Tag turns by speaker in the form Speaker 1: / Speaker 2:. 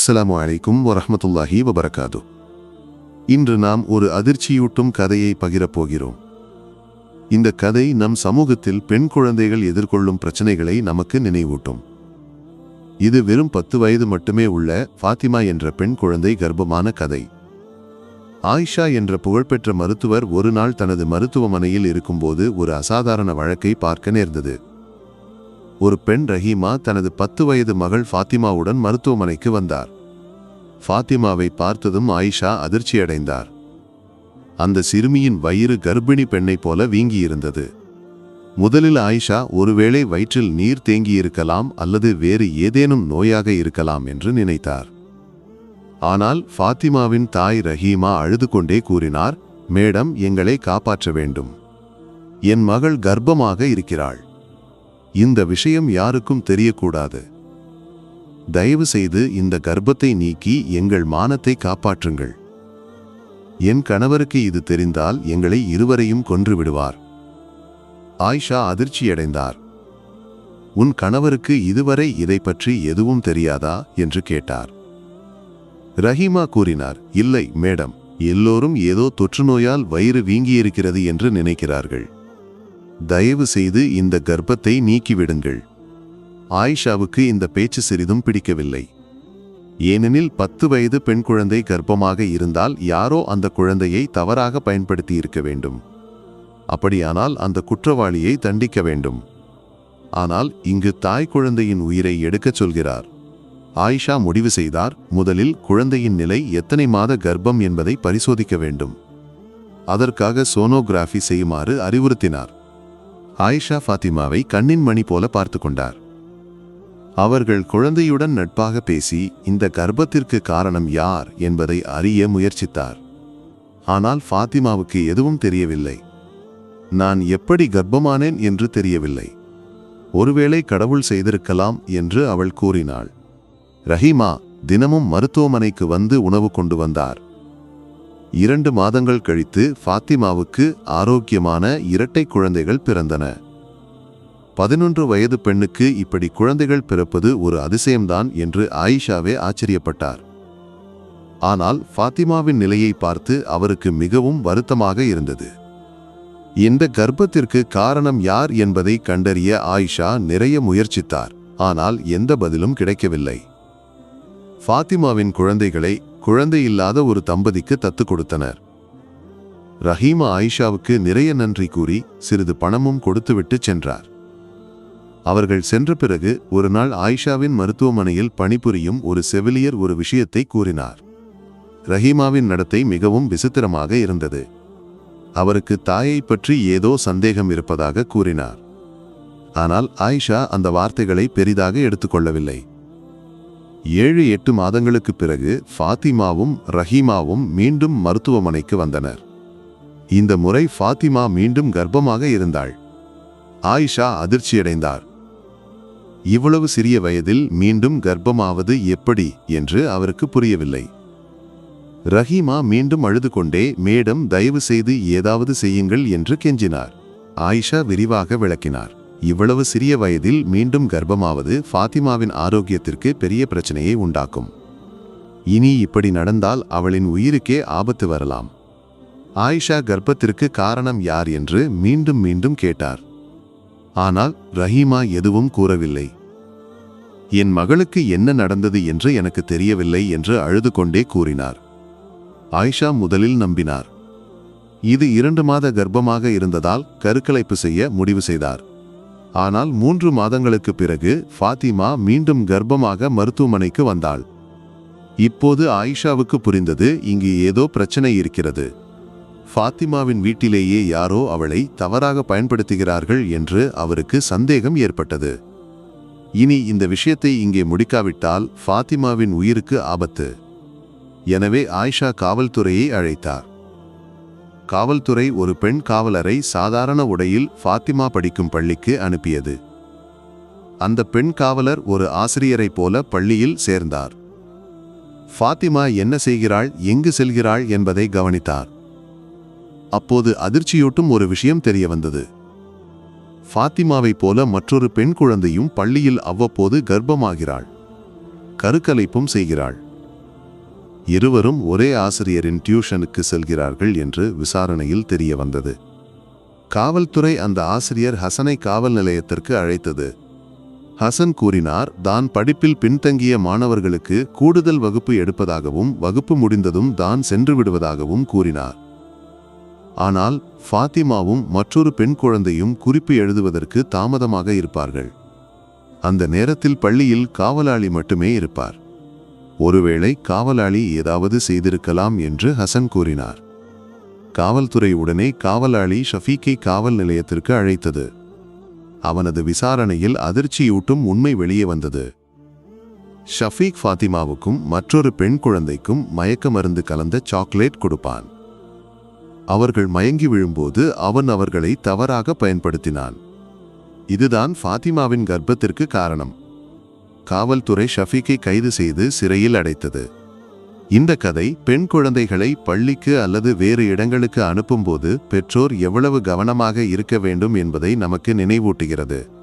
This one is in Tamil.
Speaker 1: அஸ்ஸலாமு அலைக்கும் வரஹ்மத்துல்லாஹி வபரகாது. இன்று நாம் ஒரு அதிர்ச்சியூட்டும் கதையை பகிரப் போகிறோம். இந்த கதை நம் சமூகத்தில் பெண் குழந்தைகள் எதிர்கொள்ளும் பிரச்சனைகளை நமக்கு நினைவூட்டும். இது வெறும் பத்து வயது மட்டுமே உள்ள ஃபாத்திமா என்ற பெண் குழந்தை கர்ப்பமான கதை. ஆயிஷா என்ற புகழ்பெற்ற மருத்துவர் ஒரு நாள் தனது மருத்துவமனையில் இருக்கும்போது ஒரு அசாதாரண வழக்கை பார்க்க நேர்ந்தது. ஒரு பெண் ரஹீமா தனது பத்து வயது மகள் ஃபாத்திமாவுடன் மருத்துவமனைக்கு வந்தார். ஃபாத்திமாவை பார்த்ததும் ஆயிஷா அதிர்ச்சியடைந்தார். அந்த சிறுமியின் வயிறு கர்ப்பிணி பெண்ணைப் போல வீங்கியிருந்தது. முதலில் ஆயிஷா ஒருவேளை வயிற்றில் நீர் தேங்கியிருக்கலாம் அல்லது வேறு ஏதேனும் நோயாக இருக்கலாம் என்று நினைத்தார். ஆனால் ஃபாத்திமாவின் தாய் ரஹீமா அழுது கொண்டே கூறினார் மேடம் எங்களை காப்பாற்ற வேண்டும். என் மகள் கர்ப்பமாக இருக்கிறாள். இந்த விஷயம் யாருக்கும் தெரியக்கூடாது. தயவு செய்து இந்த கர்ப்பத்தை நீக்கி எங்கள் மானத்தை காப்பாற்றுங்கள். என் கணவருக்கு இது தெரிந்தால் எங்களை இருவரையும் கொன்று விடுவார். ஆயிஷா அதிர்ச்சியடைந்தார். உன் கணவருக்கு இதுவரை இதை பற்றி எதுவும் தெரியாதா? என்று கேட்டார். ரஹீமா கூறினார் இல்லை மேடம். எல்லோரும் ஏதோ தொற்றுநோயால் வயிறு வீங்கியிருக்கிறது என்று நினைக்கிறார்கள். தயவு செய்து இந்த கர்ப்பத்தை நீக்கிவிடுங்கள். ஆயிஷாவுக்கு இந்த பேச்சு சிறிதும் பிடிக்கவில்லை. ஏனெனில் பத்து வயது பெண் குழந்தை கர்ப்பமாக இருந்தால் யாரோ அந்த குழந்தையை தவறாக பயன்படுத்தி இருக்க வேண்டும். அப்படியானால் அந்த குற்றவாளியை தண்டிக்க வேண்டும். ஆனால் இங்கு தாய் குழந்தையின் உயிரை எடுக்கச் சொல்கிறார். ஆயிஷா முடிவு செய்தார் முதலில் குழந்தையின் நிலை எத்தனை மாத கர்ப்பம் என்பதை பரிசோதிக்க வேண்டும். அதற்காக சோனோகிராஃபி செய்யுமாறு அறிவுறுத்தினார். ஆயிஷா ஃபாத்திமாவை கண்ணின் மணி போல பார்த்து கொண்டார். அவர்கள் குழந்தையுடன் நட்பாக பேசி இந்த கர்ப்பத்திற்கு காரணம் யார் என்பதை அறிய முயற்சித்தார். ஆனால் ஃபாத்திமாவுக்கு எதுவும் தெரியவில்லை. நான் எப்படி கர்ப்பமானேன் என்று தெரியவில்லை. ஒருவேளை கடவுள் செய்திருக்கலாம் என்று அவள் கூறினாள். ரஹீமா தினமும் மருத்துவமனைக்கு வந்து உணவு கொண்டு வந்தார். இரண்டு மாதங்கள் கழித்து ஃபாத்திமாவுக்கு ஆரோக்கியமான இரட்டை குழந்தைகள் பிறந்தன. பதினொன்று வயது பெண்ணுக்கு இப்படி குழந்தைகள் பிறப்பது ஒரு அதிசயம்தான் என்று ஆயிஷாவே ஆச்சரியப்பட்டார். ஆனால் ஃபாத்திமாவின் நிலையை பார்த்து அவருக்கு மிகவும் வருத்தமாக இருந்தது. இந்த கர்ப்பத்திற்கு காரணம் யார் என்பதை கண்டறிய ஆயிஷா நிறைய முயற்சித்தார். ஆனால் எந்த பதிலும் கிடைக்கவில்லை. ஃபாத்திமாவின் குழந்தைகளை குழந்தையில்லாத ஒரு தம்பதிக்கு தத்து கொடுத்தனர். ரஹீமா ஆயிஷாவுக்கு நிறைய நன்றி கூறி சிறிது பணமும் கொடுத்துவிட்டு சென்றார். அவர்கள் சென்ற பிறகு ஒரு நாள் ஆயிஷாவின் மருத்துவமனையில் பணிபுரியும் ஒரு செவிலியர் ஒரு விஷயத்தை கூறினார். ரஹீமாவின் நடத்தை மிகவும் விசித்திரமாக இருந்தது. அவருக்கு தாயை பற்றி ஏதோ சந்தேகம் இருப்பதாக கூறினார். ஆனால் ஆயிஷா அந்த வார்த்தைகளை பெரிதாக எடுத்துக்கொள்ளவில்லை. ஏழு எட்டு மாதங்களுக்கு பிறகு ஃபாத்திமாவும் ரஹீமாவும் மீண்டும் மருத்துவமனைக்கு வந்தனர். இந்த முறை ஃபாத்திமா மீண்டும் கர்ப்பமாக இருந்தாள். ஆயிஷா அதிர்ச்சியடைந்தார். இவ்வளவு சிறிய வயதில் மீண்டும் கர்ப்பமாவது எப்படி என்று அவருக்கு புரியவில்லை. ரஹீமா மீண்டும் அழுது கொண்டே மேடம் தயவு செய்து ஏதாவது செய்யுங்கள் என்று கெஞ்சினார். ஆயிஷா விரிவாக விளக்கினார். இவ்வளவு சிறிய வயதில் மீண்டும் கர்ப்பமாவது ஃபாத்திமாவின் ஆரோக்கியத்திற்கு பெரிய பிரச்சனையை உண்டாக்கும். இனி இப்படி நடந்தால் அவளின் உயிருக்கே ஆபத்து வரலாம். ஆயிஷா கர்ப்பத்திற்கு காரணம் யார் என்று மீண்டும் மீண்டும் கேட்டார். ஆனால் ரஹீமா எதுவும் கூறவில்லை. என் மகளுக்கு என்ன நடந்தது என்று எனக்கு தெரியவில்லை என்று அழுது கொண்டே கூறினார். ஆயிஷா முதலில் நம்பினார். இது இரண்டு மாத கர்ப்பமாக இருந்ததால் கருக்கலைப்பு செய்ய முடிவு செய்தார். ஆனால் மூன்று மாதங்களுக்கு பிறகு ஃபாத்திமா மீண்டும் கர்ப்பமாக மருத்துவமனைக்கு வந்தாள். இப்போது ஆயிஷாவுக்கு புரிந்தது இங்கு ஏதோ பிரச்சனை இருக்கிறது. ஃபாத்திமாவின் வீட்டிலேயே யாரோ அவளை தவறாக பயன்படுத்துகிறார்கள் என்று அவருக்கு சந்தேகம் ஏற்பட்டது. இனி இந்த விஷயத்தை இங்கே முடிக்காவிட்டால் ஃபாத்திமாவின் உயிருக்கு ஆபத்து. எனவே ஆயிஷா காவல்துறையை அழைத்தார். காவல்துறை ஒரு பெண் காவலரை சாதாரண உடையில் ஃபாத்திமா படிக்கும் பள்ளிக்கு அனுப்பியது. அந்த பெண் காவலர் ஒரு ஆசிரியரைப் போல பள்ளியில் சேர்ந்தார். ஃபாத்திமா என்ன செய்கிறாள் எங்கு செல்கிறாள் என்பதை கவனித்தார். அப்போது அதிர்ச்சியூட்டும் ஒரு விஷயம் தெரிய வந்தது. ஃபாத்திமாவைப் போல மற்றொரு பெண் குழந்தையும் பள்ளியில் அவ்வப்போது கர்ப்பமாகிறாள். கருக்கலைப்பும் செய்கிறாள். இருவரும் ஒரே ஆசிரியரின் டியூஷனுக்கு செல்கிறார்கள் என்று விசாரணையில் தெரிய வந்தது. காவல்துறை அந்த ஆசிரியர் ஹசனை காவல் நிலையத்திற்கு அழைத்தது. ஹசன் கூறினார் தான் படிப்பில் பின்தங்கிய மாணவர்களுக்கு கூடுதல் வகுப்பு எடுப்பதாகவும் வகுப்பு முடிந்ததும் தான் சென்று விடுவதாகவும் கூறினார். ஆனால் ஃபாத்திமாவும் மற்றொரு பெண் குழந்தையும் குறிப்பு எழுதுவதற்கு தாமதமாக இருப்பார்கள். அந்த நேரத்தில் பள்ளியில் காவலாளி மட்டுமே இருப்பார். ஒருவேளை காவலாளி ஏதாவது செய்திருக்கலாம் என்று ஹசன் கூறினார். காவல்துறை உடனே காவலாளி ஷஃபீக்கை காவல் நிலையத்திற்கு அழைத்தது. அவனது விசாரணையில் அதிர்ச்சியூட்டும் உண்மை வெளியே வந்தது. ஷஃபீக் ஃபாத்திமாவுக்கும் மற்றொரு பெண் குழந்தைக்கும் மயக்க மருந்து கலந்த சாக்லேட் கொடுப்பான். அவர்கள் மயங்கி விழும்போது அவன் அவர்களை தவறாக பயன்படுத்தினான். இதுதான் ஃபாத்திமாவின் கர்ப்பத்திற்கு காரணம். காவல்துறை ஷஃபீக்கை கைது செய்து சிறையில் அடைத்தது. இந்த கதை பெண் குழந்தைகளை பள்ளிக்கு அல்லது வேறு இடங்களுக்கு அனுப்பும்போது பெற்றோர் எவ்வளவு கவனமாக இருக்க வேண்டும் என்பதை நமக்கு நினைவூட்டுகிறது.